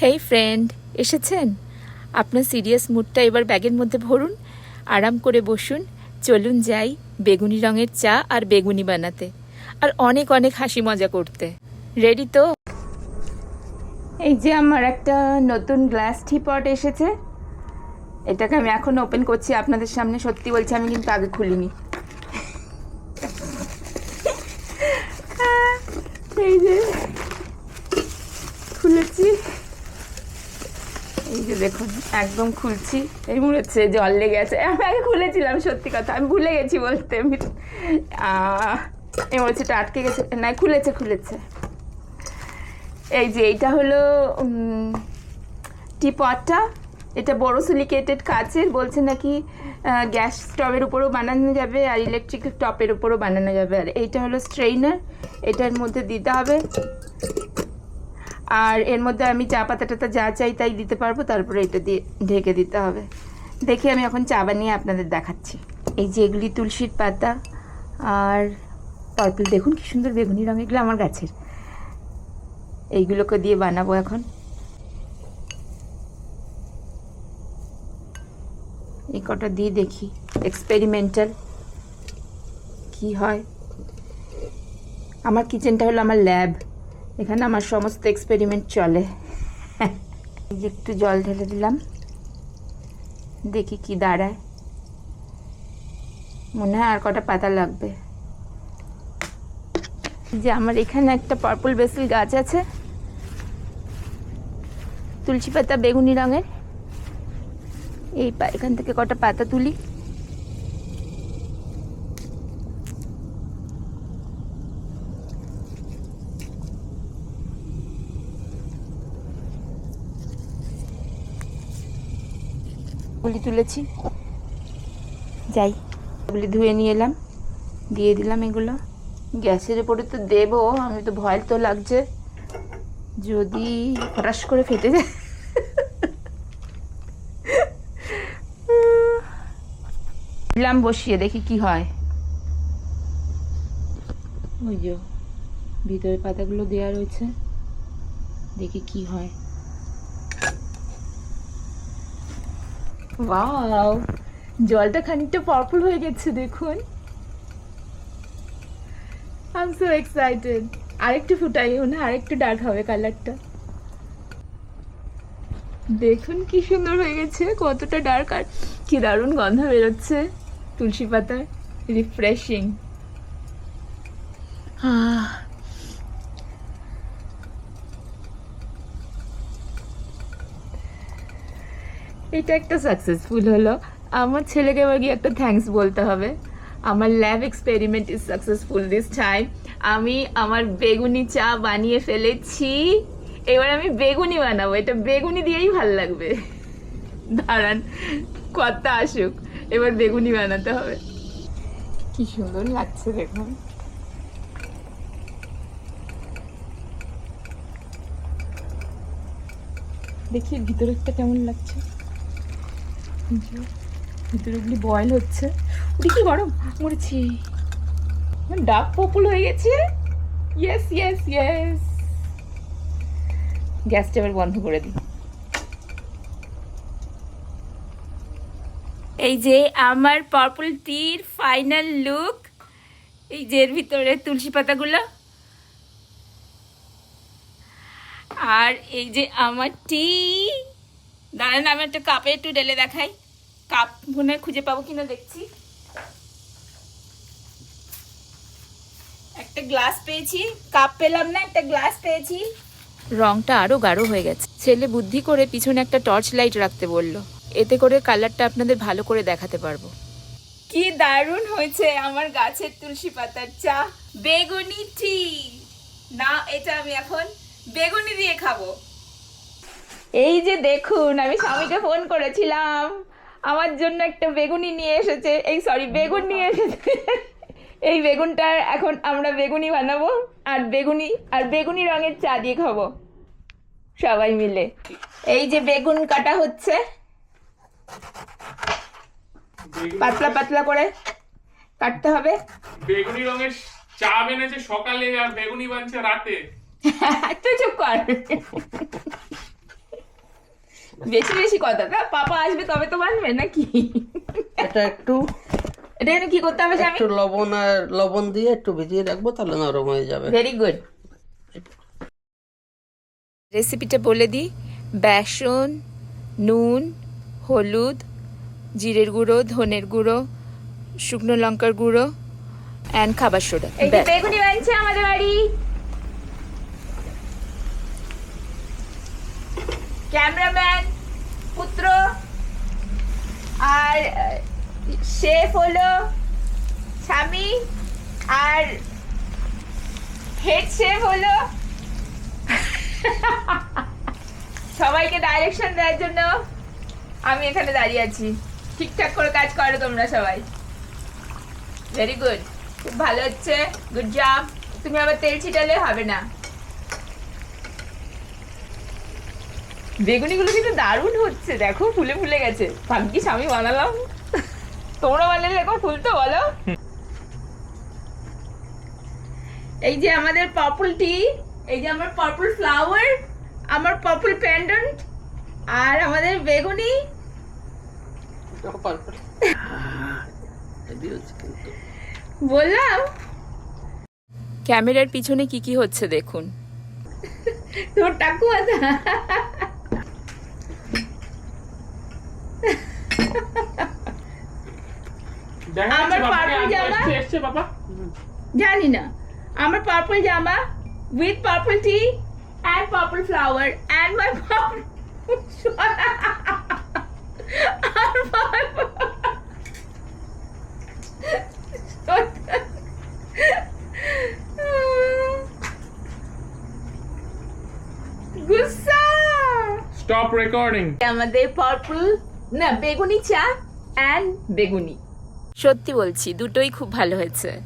হেই friend এসেছেন? আপনার serious মুডটা এবার ব্যাগের মধ্যে ভরুন। আরাম করে বসুন। চলুন যাই বেগুনি রঙের চা আর বেগুনি বানাতে। আর অনেক অনেক হাসি মজা করতে। রেডি তো? এই যে আমার একটা নতুন গ্লাস টি পট এসেছে। এটাকে আমি এখন ওপেন করছি। আপনাদের সামনে সত্যি বলছি, আমি কিন্তু আগে খুলিনি এই যে খুলেছি এই যে দেখুন, একদম খুলছি। এই হচ্ছে জল লেগে আছে, আমি আগে খুলেছিলাম, সত্যি কথা। আমি ভুলে গেছি বলতে, আমি এই এটা আটকে গেছে। না খুলেছে খুলেছে। এই যে, এইটা হলো টিপটটা। এটা বড় সিলিকেটেড কাচের, বলছে নাকি গ্যাস স্টোভের উপরেও বানানো যাবে আর ইলেকট্রিক টপের উপরেও বানানো যাবে। আর এইটা হলো স্ট্রেইনার। এটার মধ্যে দিতে হবে। আর এর মধ্যে আমি চা পাতাটাতে যা চাই তাই দিতে পারব, তারপরে এটা দিয়ে ঢেকে দিতে হবে। দেখি আমি এখন চা বানিয়ে আপনাদের দেখাচ্ছি। এই যে এগুলি তুলসীর পাতা আর পার্পল, দেখুন কি সুন্দর বেগুনি রঙ এগুলো আমার গাছের। এইগুলোকে দিয়ে বানাবো এখন। এই কটা দিয়ে দেখি এক্সপেরিমেন্টাল কি হয়? আমার কিচেনটা হলো আমার ল্যাব এখানে আমার সমস্ত এক্সপেরিমেন্ট চলে। যে একটু জল ঢেলে দিলাম। দেখি কি দাঁড়ায়। মনে হয় আর কটা পাতা লাগবে। যে আমার এখানে একটা পার্পল বেসিল গাছ আছে। তুলসী পাতা বেগুনি রঙের। এই এখান থেকে কটা পাতা তুলি। গুলি তুলেছি। যাই এগুলি ধুয়ে নিয়ে এলাম, দিয়ে দিলাম এগুলো। গ্যাসের উপরে তো দেবো, আমি তো ভয় তো লাগছে। যদি ফরাস করে ফেটে যায়। দিলাম, বসিয়ে দেখি কি হয়। ওই যে, ভিতরে পাতাগুলো দেওয়া রয়েছে। দেখি কি হয়। ওয়াও জলটা খানিকটা পার্পল হয়ে গেছে, দেখুন। আই সো এক্সাইটেড আরেকটু ফুটাই মনে হয় আরেকটু ডার্ক হবে কালারটা দেখুন কি সুন্দর হয়ে গেছে, কতটা ডার্ক আর কি দারুণ গন্ধ বেরোচ্ছে। তুলসী পাতার রিফ্রেশিং এটা একটা সাকসেসফুল হলো। আমার ছেলেকে এবার গিয়ে একটা থ্যাঙ্কস বলতে হবে। আমার lab experiment is successful this time আমি আমার বেগুনি চা বানিয়ে ফেলেছি। এবার আমি বেগুনি বানাবো। এটা বেগুনি দিয়েই ভালো লাগবে। দাঁড়ান, কথা আসুক। এবার বেগুনি বানাতে হবে। কি সুন্দর লাগছে দেখুন। দেখি ভিতরেরটা কেমন লাগছে। এই যে, বয়েল হচ্ছে। ওটি কি গরম? মরেছি। ডাক পপুল হয়ে গেছে। ইয়েস ইয়েস ইয়েস গ্যাসটা এবার বন্ধ করে দিই। এই যে আমার পার্পল টির ফাইনাল লুক এই যে এর ভিতরে তুলসী পাতাগুলো। আর এই যে আমার টি দাঁড়ান আমি একটা কাপে একটু ঢেলে দেখাই। কাপ মনে খুঁজে পাবো কিনা দেখছি। একটা গ্লাস পেয়েছি কাপ পেলাম না একটা গ্লাস পেয়েছি। রংটা আরও গাঢ় হয়ে গেছে। ছেলে বুদ্ধি করে পিছনে একটা টর্চ লাইট রাখতে বলল। এতে করে কালারটা আপনাদের ভালো করে দেখাতে পারব। কি দারুণ হয়েছে আমার গাছের তুলসী পাতার চা। বেগুনি টি না এটা আমি এখন বেগুনি দিয়ে খাব। এই যে দেখুন আমি স্বামীকে ফোন করেছিলাম। আমার জন্য একটা বেগুনি নিয়ে এসেছে। এই সরি বেগুন নিয়ে এসেছে। এই বেগুনটার এখন আমরা বেগুনি বানাবো আর বেগুনি আর বেগুনি রঙের চা দিয়ে খাব। সবাই মিলে। এই যে বেগুন কাটা হচ্ছে। পাতলা পাতলা করে কাটতে হবে। বেগুনি রঙের চা বেনেছে সকালে আর বেগুনি বানছে রাতে। তুই চুপ কর। বেশি বেশি কথা তা পাপা আসবে তবে তো বানবে নাকি? এটা একটু এটা কি করতে হবে আমি একটু লবণ আর লবণ দিয়ে একটু ভিজিয়ে রাখব তাহলে নরম হয়ে যাবে। ভেরি গুড রেসিপিটা বলে দিই। বেসন নুন হলুদ জিরের গুঁড়ো ধনের গুঁড়ো শুকনো লঙ্কার গুঁড়ো অ্যান্ড খাবার সোডা। বেগুনি বানছে আমাদের বাড়ি। ক্যামেরাম্যান পুত্র। আর শেফ হলো স্বামী। আর হেড শেফ হলো সবাইকে ডাইরেকশন দেওয়ার জন্য আমি এখানে দাঁড়িয়ে আছি। ঠিকঠাক করে কাজ করো তোমরা সবাই। ভেরি গুড খুব ভালো হচ্ছে। গুড জব তুমি আবার তেল ছিটালে হবে না। বেগুনিগুলো কিন্তু দারুণ হচ্ছে দেখো ফুলে ফুলে গেছে। ভাগ্যিস আমি বানালাম। তোমরা বানালে এখন ফুলতো বলো। এই যে আমাদের পার্পল টি এই যে আমার পার্পল ফ্লাওয়ার আমার পার্পল প্যান্ডেন্ট আর আমাদের বেগুনি। বললাম। ক্যামেরার পিছনে কি কি হচ্ছে দেখুন। তোর টাকু আছে আমার আনতে জামা? এসছে বাবা। জানি না। আমার পার্পল জামা with purple tea and purple flower and my purple stop recording আমাদের পার্পল না বেগুনি চা অ্যান্ড বেগুনি। সত্যি বলছি দুটোই খুব ভালো হয়েছে।